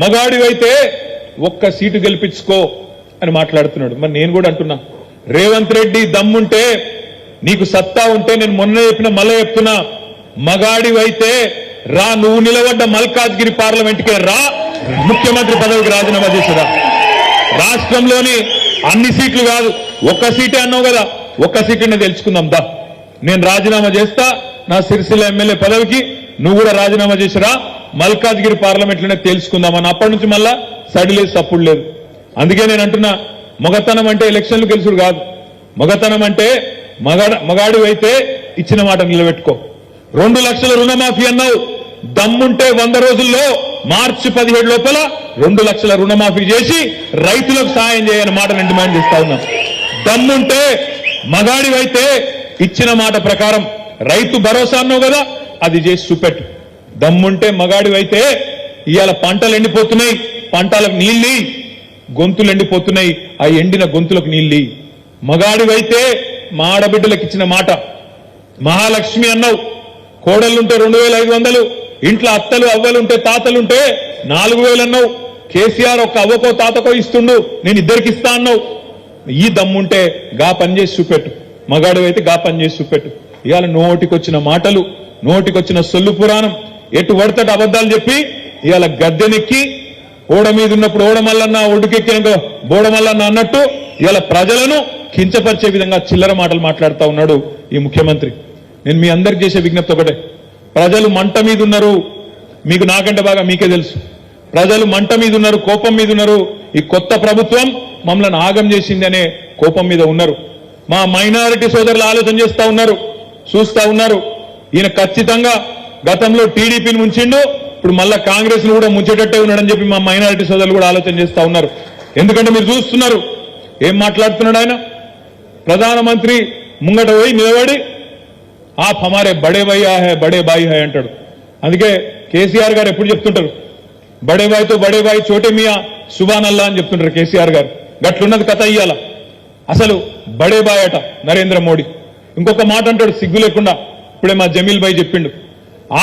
మగాడివైతే ఒక్క సీటు గెలిపించుకో అని మాట్లాడుతున్నాడు. మరి నేను కూడా అంటున్నా రేవంత్ రెడ్డి దమ్ముంటే నీకు సత్తా ఉంటే నేను మొన్న చెప్పిన మళ్ళీ చెప్తున్నా మగాడివైతే రా నువ్వు నిలబడ్డ మల్కాజ్గిరి పార్లమెంట్కే రా ముఖ్యమంత్రి పదవికి రాజీనామా చేసిరా. రాష్ట్రంలోని అన్ని సీట్లు కాదు ఒక్క సీటే అన్నావు కదా ఒక్క సీటునే తెలుసుకుందాం దా. నేను రాజీనామా చేస్తా నా సిరిసిల్ల ఎమ్మెల్యే పదవికి నువ్వు కూడా రాజీనామా చేసిరా మల్కాజ్గిరి పార్లమెంట్లోనే తేల్చుకుందామని అప్పటి నుంచి మళ్ళా సడి లేదు సప్పుడు లేదు. అందుకే నేను అంటున్నా మగతనం అంటే ఎలక్షన్లు గెలుసుడు కాదు. మగతనం అంటే మగాడ మగాడు అయితే ఇచ్చిన మాట నిలబెట్టుకో. రెండు లక్షల రుణమాఫీ అన్నావు. దమ్ముంటే వంద రోజుల్లో మార్చి పదిహేడు లోపల రెండు లక్షల రుణమాఫీ చేసి రైతులకు సాయం చేయని మాట నేను డిమాండ్ చేస్తా ఉన్నా. దమ్ముంటే మగాడివైతే ఇచ్చిన మాట ప్రకారం రైతు భరోసా అన్నావు కదా అది చేసి చూపెట్టు. దమ్ముంటే మగాడివైతే ఇవాళ పంటలు ఎండిపోతున్నాయి పంటలకు నీళ్ళి గొంతులు ఎండిపోతున్నాయి ఆ ఎండిన గొంతులకు నీళ్ళి. మగాడివైతే మా ఆడబిడ్డలకు ఇచ్చిన మాట. మహాలక్ష్మి అన్నావు కోడళ్ళుంటే రెండు వేల ఐదు వందలు ఇంట్లో అత్తలు అవ్వలుంటే తాతలుంటే నాలుగు వేలు అన్నావు. కేసీఆర్ ఒక అవ్వకో తాతకో ఇస్తుండు నేను ఇద్దరికి ఇస్తా అన్నావు. ఈ దమ్ముంటే గా పని చేసి చూపెట్టు. మగాడు అయితే గా పని చేసి చూపెట్టు. ఇవాళ నోటికొచ్చిన మాటలు నోటికొచ్చిన సొల్లు పురాణం. ఎటు పడతాడు అబద్ధాలు చెప్పి? ఇవాళ గద్దెనెక్కి ఓడ మీద ఉన్నప్పుడు ఓడమల్లన్న ఒడ్డుకెక్కినాక బోడమల్లన్న అన్నట్టు ఇవాళ ప్రజలను కించపరిచే విధంగా చిల్లర మాటలు మాట్లాడుతూ ఉన్నాడు ఈ ముఖ్యమంత్రి. నేను మీ అందరికి చేసే విజ్ఞప్తి ఒకటే. ప్రజలు మంట మీద ఉన్నారు. మీకు నాకంటే బాగా మీకే తెలుసు. ప్రజలు మంట మీద ఉన్నారు కోపం మీద ఉన్నారు. ఈ కొత్త ప్రభుత్వం మమ్మల్ని ఆగం చేసింది అనే కోపం మీద ఉన్నారు. మా మైనారిటీ సోదరులు ఆలోచన చేస్తా ఉన్నారు చూస్తా ఉన్నారు. ఈయన ఖచ్చితంగా గతంలో టీడీపీని ముంచిండు ఇప్పుడు మళ్ళా కాంగ్రెస్ను కూడా ముంచేటట్టే ఉన్నాడని చెప్పి మా మైనారిటీ సోదరులు కూడా ఆలోచన చేస్తా ఉన్నారు. ఎందుకంటే మీరు చూస్తున్నారు ఏం మాట్లాడుతున్నాడు ఆయన? ప్రధానమంత్రి ముంగట పోయి నిలబడి ఆప్ హమారే బడే భయ్యా హే బడే బాయి హే అంటాడు. అందుకే కేసీఆర్ గారు ఎప్పుడు చెప్తుంటారు బడే బాయితో బడే బాయి చోటే మియా సుబానల్లా అని చెప్తుంటారు కేసీఆర్ గారు. గట్లున్నది కథ ఇయ్యాల. అసలు బడే బాయ్ అట నరేంద్ర మోడీ. ఇంకొక మాట అంటాడు సిగ్గు లేకుండా. ఇప్పుడే మా జమీల్ బాయ్ చెప్పిండు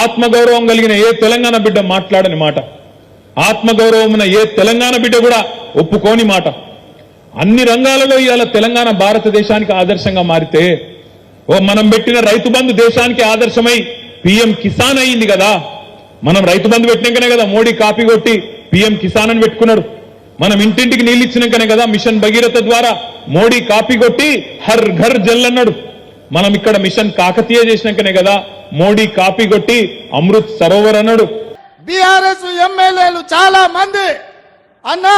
ఆత్మగౌరవం కలిగిన ఏ తెలంగాణ బిడ్డ మాట్లాడని మాట. ఆత్మగౌరవం ఉన్న ఏ తెలంగాణ బిడ్డ కూడా ఒప్పుకోని మాట. అన్ని రంగాలలో ఇవాళ తెలంగాణ భారతదేశానికి ఆదర్శంగా మారితే ఓ మనం పెట్టిన రైతు బంధు దేశానికి ఆదర్శమై పిఎం కిసాన్ అయింది కదా. మనం రైతు బంధు పెట్టినాకనే కదా మోడీ కాపీ కొట్టి పిఎం కిసాన్ అని పెట్టుకున్నాడు. మనం ఇంటింటికి నీళ్ళు ఇచ్చినాకనే కదా మిషన్ భగీరథ ద్వారా మోడీ కాపీ కొట్టి హర్ ఘర్ జల్ అన్నాడు మనం ఇక్కడ మిషన్ కాకతీయ చేసినాకనే కదా మోడీ కాపీ కొట్టి అమృత్ సరోవర్ అన్నాడు. బీఆర్ఎస్ ఎమ్మెల్యేలు చాలా మంది. అన్నా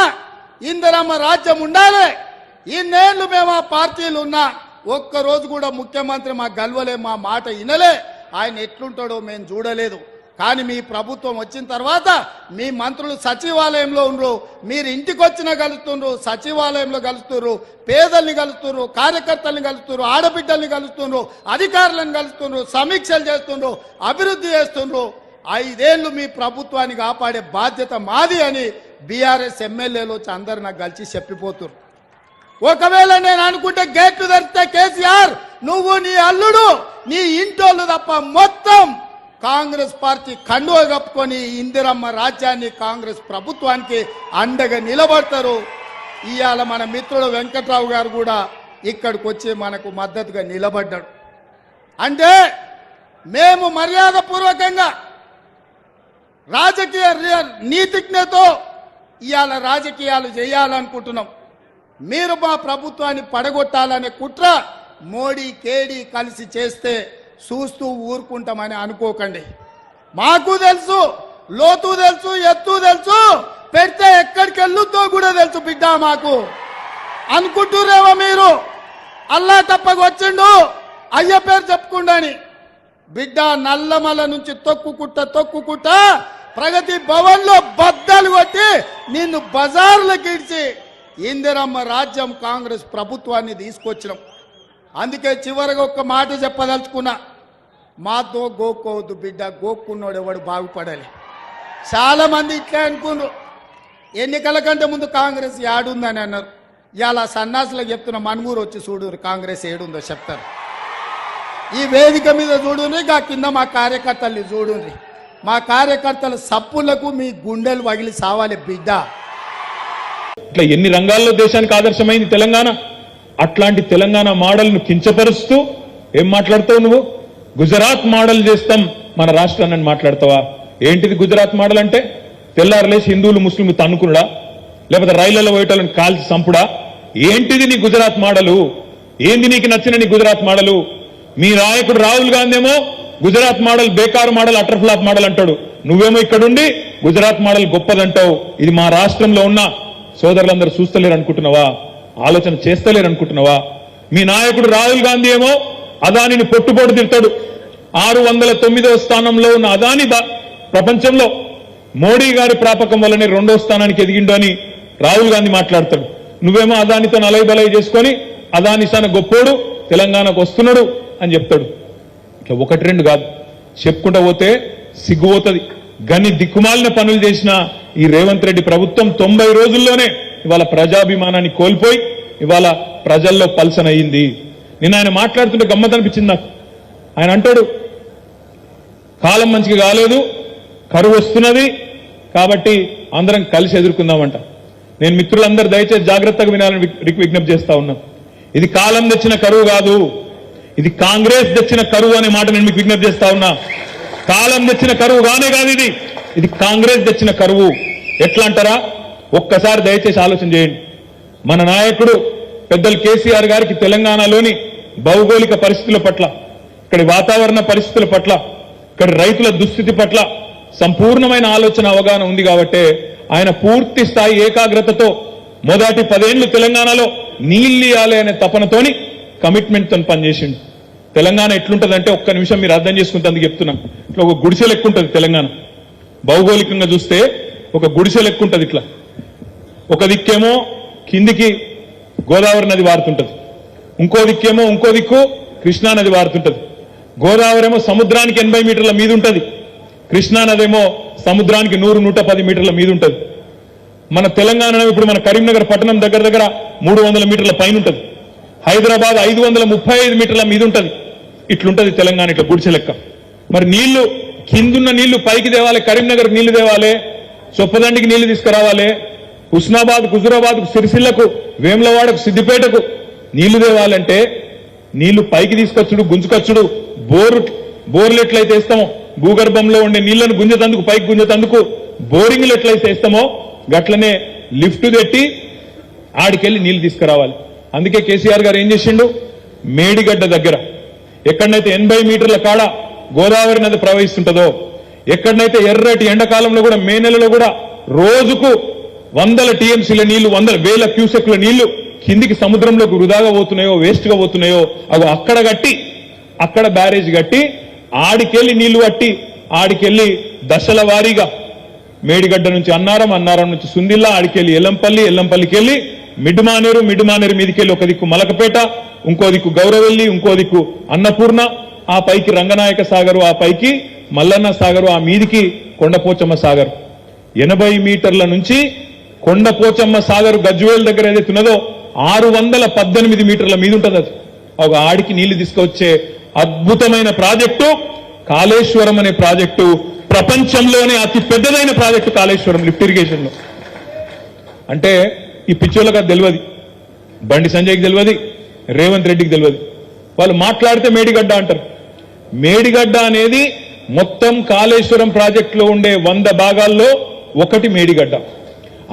ఇందిరమ్మ రాజ్యం ఉండాలి. ఇన్నేళ్ళు మేము ఆ పార్టీలు ఉన్నా ఒక్క రోజు కూడా ముఖ్యమంత్రి మా గల్వలే మా మాట వినలే ఆయన ఎట్లుంటాడో మేము చూడలేదు. కానీ మీ ప్రభుత్వం వచ్చిన తర్వాత మీ మంత్రులు సచివాలయంలో ఉండరు మీరు ఇంటికి వచ్చినా కలుస్తుండ్రు సచివాలయంలో కలుస్తున్నారు పేదల్ని కలుస్తున్నారు కార్యకర్తల్ని కలుస్తున్నారు ఆడబిడ్డల్ని కలుస్తున్నారు అధికారులను కలుస్తున్నారు సమీక్షలు చేస్తుండ్రు అభివృద్ధి చేస్తుండ్రు. ఐదేళ్ళు మీ ప్రభుత్వాన్ని కాపాడే బాధ్యత మాది అని బీఆర్ఎస్ ఎమ్మెల్యేలు వచ్చి అందరు నాకు కలిసి చెప్పిపోతున్నారు ఒకవేళ నేను అనుకుంటే గేట్లు తెరిస్తే కేసీఆర్ నువ్వు నీ అల్లుడు నీ ఇంటోళ్ళు తప్ప మొత్తం కాంగ్రెస్ పార్టీ కండువ కప్పుకొని ఇందిరమ్మ రాజ్యాన్ని కాంగ్రెస్ ప్రభుత్వానికి అండగా నిలబడతారు. ఇవాళ మన మిత్రుడు వెంకట్రావు గారు కూడా ఇక్కడికి వచ్చి మనకు మద్దతుగా నిలబడ్డాడు. అంటే మేము మర్యాద పూర్వకంగా రాజకీయ నీతిజ్ఞతో ఇవాళ రాజకీయాలు చేయాలనుకుంటున్నాం. మీరు మా ప్రభుత్వాన్ని పడగొట్టాలనే కుట్ర మోడీ కేడీ కలిసి చేస్తే చూస్తూ ఊరుకుంటామని అనుకోకండి. మాకు తెలుసు లోతు తెలుసు ఎత్తు తెలుసు పెడితే ఎక్కడికి వెళ్ళుద్దో కూడా తెలుసు బిడ్డ మాకు. అనుకుంటురేమో మీరు? అల్లా తప్పకు వచ్చిండు అయ్య పేరు చెప్పుకుండాని. బిడ్డ నల్లమల నుంచి తొక్కుకుంటా తొక్కుకుంటా ప్రగతి భవన్లో బద్దలు కొట్టి నిన్ను బజార్లకు ఇడిచి ఇందిరమ్మ రాజ్యం కాంగ్రెస్ ప్రభుత్వాన్ని తీసుకొచ్చినాం. అందుకే చివరిగా ఒక్క మాట చెప్పదలుచుకున్నా మాతో గోక్కోవద్దు బిడ్డ గోక్కున్నాడు ఎవడు బాగుపడాలి. చాలా మంది ఇట్లా అనుకున్నారు. ఎన్నికల కంటే ముందు కాంగ్రెస్ ఏడుందని అన్నారు. ఇవాళ సన్నాసులకు చెప్తున్న మనుగూరు వచ్చి చూడురు కాంగ్రెస్ ఏడుందో చెప్తారు. ఈ వేదిక మీద చూడుని గా కింద మా కార్యకర్తల్ని చూడుని మా కార్యకర్తల సప్పులకు మీ గుండెలు వగిలి సావాలి బిడ్డ. ఇట్లా ఎన్ని రంగాల్లో దేశానికి ఆదర్శమైంది తెలంగాణ? అట్లాంటి తెలంగాణ మోడల్ను కించపరుస్తూ ఏం మాట్లాడతావు నువ్వు? గుజరాత్ మోడల్ చేస్తాం మన రాష్ట్రాన్ని మాట్లాడతావా? ఏంటిది గుజరాత్ మోడల్ అంటే? తెల్లారలేసి హిందువులు ముస్లింలు తన్నుకునుడా? లేకపోతే రైళ్ళలో పోయేటోళ్ళని కాల్చి చంపుడా? ఏంటిది నీ గుజరాత్ మోడలు? ఏంది నీకు నచ్చిన నీ గుజరాత్ మోడలు? మీ నాయకుడు రాహుల్ గాంధీ ఏమో గుజరాత్ మోడల్ బేకారు మోడల్ అటర్ఫ్లాప్ మోడల్ అంటాడు. నువ్వేమో ఇక్కడుండి గుజరాత్ మోడల్ గొప్పదంటావు. ఇది మా రాష్ట్రంలో ఉన్న సోదరులందరూ చూస్తలేరు అనుకుంటున్నావా ఆలోచన చేస్తలేరు అనుకుంటున్నావా మీ నాయకుడు రాహుల్ గాంధీ ఏమో అదానిని పొట్టుపోటు తిడతాడు. ఆరు వందల తొమ్మిదవ స్థానంలో ఉన్న అదాని ప్రపంచంలో మోడీ గారి ప్రాపకం వల్లనే రెండో స్థానానికి ఎదిగిండు అని రాహుల్ గాంధీ మాట్లాడతాడు. నువ్వేమో అదానితో నలై బలై చేసుకొని అదాని సన గొప్పోడు తెలంగాణకు వస్తున్నాడు అని చెప్తాడు. ఇట్లా ఒకటి రెండు కాదు. చెప్పుకుంటా పోతే సిగ్గుపోతుంది. గని దిక్కుమాలిన పనులు చేసిన ఈ రేవంత్ రెడ్డి ప్రభుత్వం తొంభై రోజుల్లోనే ఇవాళ ప్రజాభిమానాన్ని కోల్పోయి ఇవాళ ప్రజల్లో పల్సన్ అయ్యింది నిన్న ఆయన మాట్లాడుతుంటే గమ్మత్ అనిపించింది నాకు. ఆయన అంటాడు కాలం మంచిగా కాలేదు కరువు వస్తున్నది కాబట్టి అందరం కలిసి ఎదుర్కొందామంట. నేను మిత్రులందరూ దయచేసి జాగ్రత్తగా వినాలని విక్- విజ్ఞప్తి చేస్తా ఉన్నాను ఇది కాలం తెచ్చిన కరువు కాదు ఇది కాంగ్రెస్ తెచ్చిన కరువు అనే మాట నేను మీకు విజ్ఞప్తి చేస్తా ఉన్నా. కాలం తెచ్చిన కరువు కానే కాదు ఇది. ఇది కాంగ్రెస్ తెచ్చిన కరువు. ఎట్లా అంటారా? ఒక్కసారి దయచేసి ఆలోచన చేయండి. మన నాయకుడు పెద్దలు కేసీఆర్ గారికి తెలంగాణలోని భౌగోళిక పరిస్థితుల పట్ల ఇక్కడి వాతావరణ పరిస్థితుల పట్ల ఇక్కడ రైతుల దుస్థితి పట్ల సంపూర్ణమైన ఆలోచన అవగాహన ఉంది కాబట్టే ఆయన పూర్తి స్థాయి ఏకాగ్రతతో మొదటి పదేళ్ళు తెలంగాణలో నీళ్ళియాలి అనే తపనతోని కమిట్మెంట్తో పనిచేసిండు. తెలంగాణ ఎట్లుంటదంటే ఒక్క నిమిషం మీరు అర్థం చేసుకుంటే అందుకు ఇట్లా ఒక గుడిసె లెక్కుంటది ఉంటుంది తెలంగాణ. భౌగోళికంగా చూస్తే ఒక గుడిసె లెక్క ఉంటుంది ఇట్లా. ఒక దిక్కేమో కిందికి గోదావరి నది వారుతుంటది. ఇంకో దిక్కేమో ఇంకో దిక్కు కృష్ణా నది వారుతుంటది. గోదావరి ఏమో సముద్రానికి ఎనభై మీటర్ల మీద ఉంటది కృష్ణానది ఏమో సముద్రానికి నూరు నూట పది మీటర్ల మీద ఉంటది మన తెలంగాణ ఇప్పుడు మన కరీంనగర్ పట్టణం దగ్గర దగ్గర మూడు వందల మీటర్ల పైన ఉంటది హైదరాబాద్ ఐదు వందల ముప్పై ఐదు మీటర్ల మీద ఉంటది ఇట్లుంటది తెలంగాణ ఇట్లా గుడిసె లెక్క. మరి నీళ్ళు కిందున్న నీళ్ళు పైకి తేవాలి కరీంనగర్ నీళ్ళు తేవాలి చొప్పదండికి నీళ్ళు తీసుకురావాలి హుస్నాబాద్ హుజురాబాద్ సిరిసిల్లకు వేములవాడకు సిద్దిపేటకు నీళ్ళు తేవాలంటే నీళ్ళు పైకి తీసుకొచ్చుడు గుంజుకొచ్చుడు బోరు బోర్లు ఎట్లయితే ఇస్తామో భూగర్భంలో ఉండే నీళ్ళను గుంజతందుకు పైకి గుంజతందుకు బోరింగ్లు ఎట్లయితే ఇస్తామో గట్లనే లిఫ్ట్ పెట్టి ఆడికెళ్ళి నీళ్ళు తీసుకురావాలి. అందుకే కేసీఆర్ గారు ఏం చేసిండు? మేడిగడ్డ దగ్గర ఎక్కడనైతే ఎనభై మీటర్ల కాడ గోదావరి నది ప్రవహిస్తుంటుందో ఎక్కడనైతే ఎర్రటి ఎండాకాలంలో కూడా మే నెలలో కూడా రోజుకు వందల టీఎంసీల నీళ్ళు వందల వేల క్యూసెక్ల నీళ్ళు కిందికి సముద్రంలోకి వృధాగా పోతున్నాయో వేస్ట్గా పోతున్నాయో అవి అక్కడ కట్టి అక్కడ బ్యారేజ్ కట్టి ఆడికెళ్ళి నీళ్ళు కట్టి ఆడికెళ్ళి దశల వారీగా మేడిగడ్డ నుంచి అన్నారం అన్నారం నుంచి సుందిల్లా ఆడికెళ్ళి ఎల్లంపల్లి ఎల్లంపల్లికి వెళ్ళి మిడ్మానేరు మిడ్మానేరు మీదికెళ్ళి ఒక దిక్కు మలకపేట ఇంకో దిక్కు గౌరవెల్లి ఇంకో దిక్కు అన్నపూర్ణ ఆ పైకి రంగనాయక సాగరు ఆ పైకి మల్లన్న సాగరు ఆ మీదికి కొండపోచమ్మ సాగర్. ఎనభై మీటర్ల నుంచి కొండ పోచమ్మ సాగర్ గజ్వేల్ దగ్గర ఏదైతే ఉన్నదో ఆరు వందల పద్దెనిమిది మీటర్ల మీద ఉంటుంది అది. ఒక ఆడికి నీళ్ళు తీసుకొచ్చే అద్భుతమైన ప్రాజెక్టు కాళేశ్వరం అనే ప్రాజెక్టు ప్రపంచంలోనే అతి పెద్దదైన ప్రాజెక్టు కాళేశ్వరం లిఫ్ట్ ఇరిగేషన్లో అంటే ఈ పిచ్చోళ్ళకి అది తెలియదు బండి సంజయ్కి తెలియదు రేవంత్ రెడ్డికి తెలియదు వాళ్ళు మాట్లాడితే మేడిగడ్డ అంటారు. మేడిగడ్డ అనేది మొత్తం కాళేశ్వరం ప్రాజెక్టులో ఉండే వంద భాగాల్లో ఒకటి మేడిగడ్డ.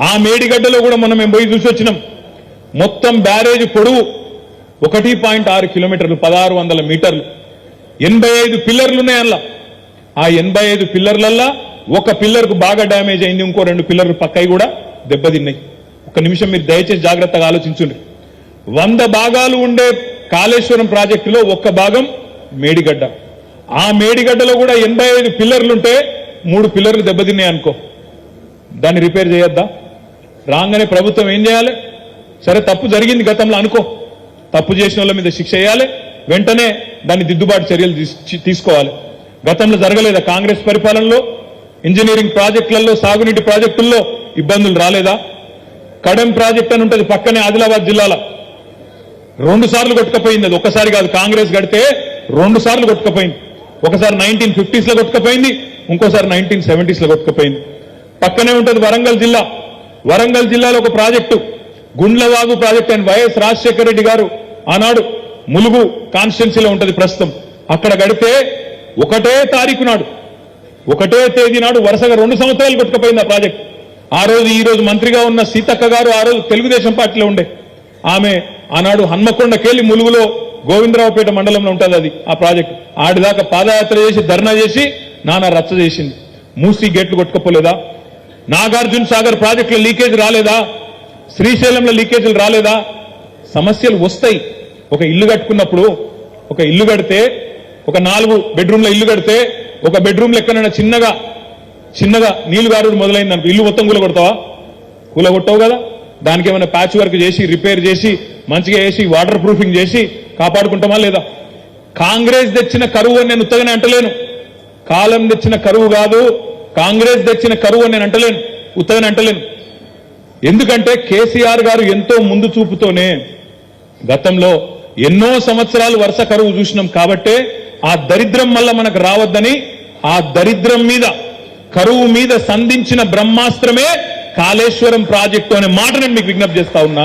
ఆ మేడిగడ్డలో కూడా మనం మేము పోయి చూసి వచ్చినాం. మొత్తం బ్యారేజ్ పొడవు ఒకటి పాయింట్ ఆరు కిలోమీటర్లు పదహారు వందల మీటర్లు. ఎనభై ఐదు పిల్లర్లు ఉన్నాయి అందులో. ఆ ఎనభై ఐదు పిల్లర్లల్లా ఒక పిల్లర్కు బాగా డ్యామేజ్ అయింది ఇంకో రెండు పిల్లర్లు పక్కయి కూడా దెబ్బతిన్నాయి. ఒక నిమిషం మీరు దయచేసి జాగ్రత్తగా ఆలోచించండి వంద భాగాలు ఉండే కాళేశ్వరం ప్రాజెక్టులో ఒక్క భాగం మేడిగడ్డ. ఆ మేడిగడ్డలో కూడా ఎనభై ఐదు పిల్లర్లుంటే మూడు పిల్లర్లు దెబ్బతిన్నాయి అనుకో. దాన్ని రిపేర్ చేయొద్దా? రాగానే ప్రభుత్వం ఏం చేయాలి? సరే తప్పు జరిగింది గతంలో అనుకో. తప్పు చేసిన వాళ్ళ మీద శిక్ష వేయాలి. వెంటనే దాన్ని దిద్దుబాటు చర్యలు తీసుకోవాలి. గతంలో జరగలేదా కాంగ్రెస్ పరిపాలనలో? ఇంజనీరింగ్ ప్రాజెక్టులలో సాగునీటి ప్రాజెక్టుల్లో ఇబ్బందులు రాలేదా? కడెం ప్రాజెక్ట్ అని ఉంటుంది పక్కనే ఆదిలాబాద్ జిల్లాలో. రెండు సార్లు కొట్టుకపోయింది అది. ఒక్కసారి కాదు కాంగ్రెస్ గడితే రెండు సార్లు కొట్టుకపోయింది. ఒకసారి నైన్టీన్ ఫిఫ్టీస్లో కొట్టుకపోయింది ఇంకోసారి నైన్టీన్ సెవెంటీస్లో కొట్టుకపోయింది. పక్కనే ఉంటుంది వరంగల్ జిల్లా. వరంగల్ జిల్లాలో ఒక ప్రాజెక్టు గుండ్లవాగు ప్రాజెక్ట్ అని వైఎస్ రాజశేఖర రెడ్డి గారు ఆనాడు ములుగు కాన్స్టిట్యున్సీలో ఉంటది ప్రస్తుతం. అక్కడ గడితే ఒకటే తారీఖు నాడు ఒకటే తేదీ నాడు వరుసగా రెండు సంవత్సరాలు కొట్టుకుపోయింది ఆ ప్రాజెక్ట్. ఆ రోజు ఈ రోజు మంత్రిగా ఉన్న సీతక్క గారు ఆ రోజు తెలుగుదేశం పార్టీలో ఉండే. ఆమె ఆనాడు హన్మకొండకెళ్ళి ములుగులో గోవిందరావుపేట మండలంలో ఉంటుంది అది ఆ ప్రాజెక్ట్. ఆడిదాకా పాదయాత్ర చేసి ధర్నా చేసి నానా రచ్చ చేసింది. మూసి గేట్లు కొట్టుకోపోలేదా? నాగార్జున సాగర్ ప్రాజెక్టులో లీకేజ్ రాలేదా? శ్రీశైలంలో లీకేజీలు రాలేదా? సమస్యలు వస్తాయి. ఒక ఇల్లు కట్టుకున్నప్పుడు ఒక ఇల్లు కడితే ఒక నాలుగు బెడ్రూమ్ల ఇల్లు కడితే ఒక బెడ్రూమ్ లెక్కన చిన్నగా చిన్నగా నీళ్ళు గారుడు మొదలైంది అనుకో ఇల్లు మొత్తం కూలగొడతావా? కొడతావా కొట్టవు కదా? దానికి ఏమైనా ప్యాచ్ వర్క్ చేసి రిపేర్ చేసి మంచిగా వేసి వాటర్ ప్రూఫింగ్ చేసి కాపాడుకుంటామా లేదా? కాంగ్రెస్ తెచ్చిన కరువు అని నేను ఉత్తగానే అంటలేను. కాలం తెచ్చిన కరువు కాదు. కాంగ్రెస్ తెచ్చిన కరువు నేను అంటలేను ఉత్తరని అంటలేను. ఎందుకంటే కేసీఆర్ గారు ఎంతో ముందు చూపుతోనే గతంలో ఎన్నో సంవత్సరాలు వరుస కరువు చూసినాం కాబట్టే ఆ దరిద్రం వల్ల మనకు రావద్దని ఆ దరిద్రం మీద కరువు మీద సంధించిన బ్రహ్మాస్త్రమే కాళేశ్వరం ప్రాజెక్టు అనే మాట నేను మీకు విజ్ఞప్తి చేస్తా ఉన్నా.